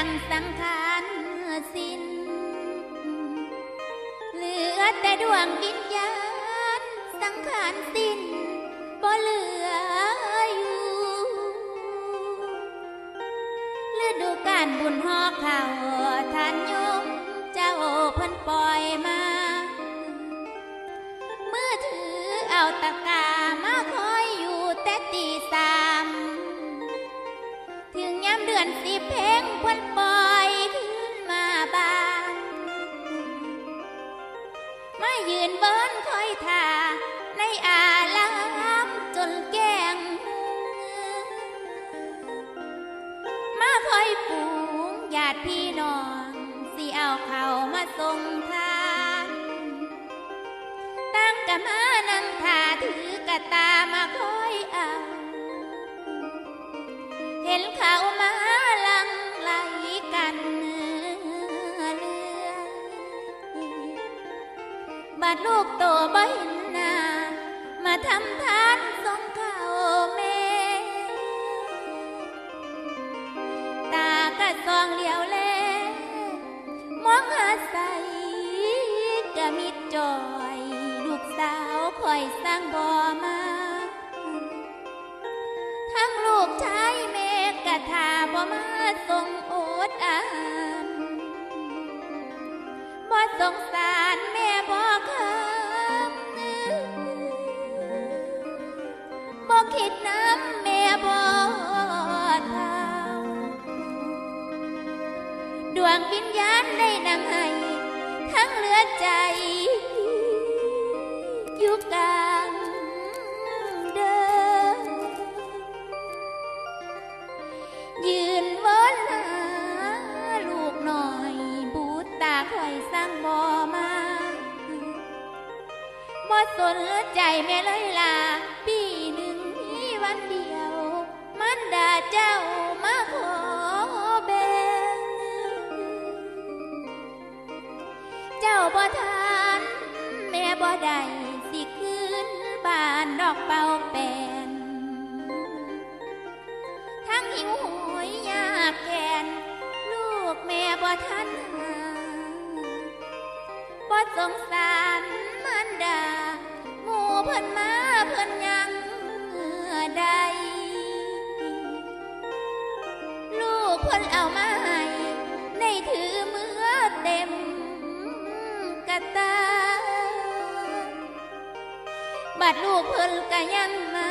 ดังสังขารสิ้น เหลือแต่ดวงวิญญาณสังขารสิ้นบ่เหลืออยู่ฤดูกาลบุญหอกข่าวท่านยมเจ้าเพิ่นปล่อยมา เมื่อถือเอาตะกร้ามาคอยอยู่แต่ตีสามถึงเดือนสิเพลงเพิ่นปล่อยขึ้นมาบางมายืนเบิ้นคอยท่าในอาลามจนแกงมาคอยปูงญาติพี่น้องสิเอาเขามาส่งทานตั้งกะมา บัดลูกโตบ่เห็นหน้ามาทำทานส่งเขาแม่ ตากระซองเลียวแลมองอาศัยกะมิดจอย ลูกสาวคอยสร้างบ่อมา ทั้งลูกชายแม่กะทาบ่มาส่งโอดอานบ่สงสาร คิดน้ำแม่บ่ท่าดวงวิญญาณได้นำให้ทั้งเหลือใจอยู่กลางเดินยืนวนหาลูกหน่อยบูตตาคอยสร้างบ่อมาบ่สนใจแม่เลยล่ะปีหนึ่ง เจ้าบ่ทานแม่บ่ได้สิคืนบ้านดอกเป่าแปนทั้งหิวโหยยากแค้นลูกแม่บ่ทันหาบ่สงสารมันดาหมู่เพิ่นมาเพิ่นยังใดลูกเพิ่นเอามา ดลูกเพิ่นก็ยังมา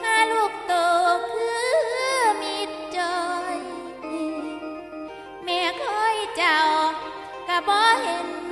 ถ้าลูกโตคือมิดจอย แม่คอยเจ้าก็บ่เห็น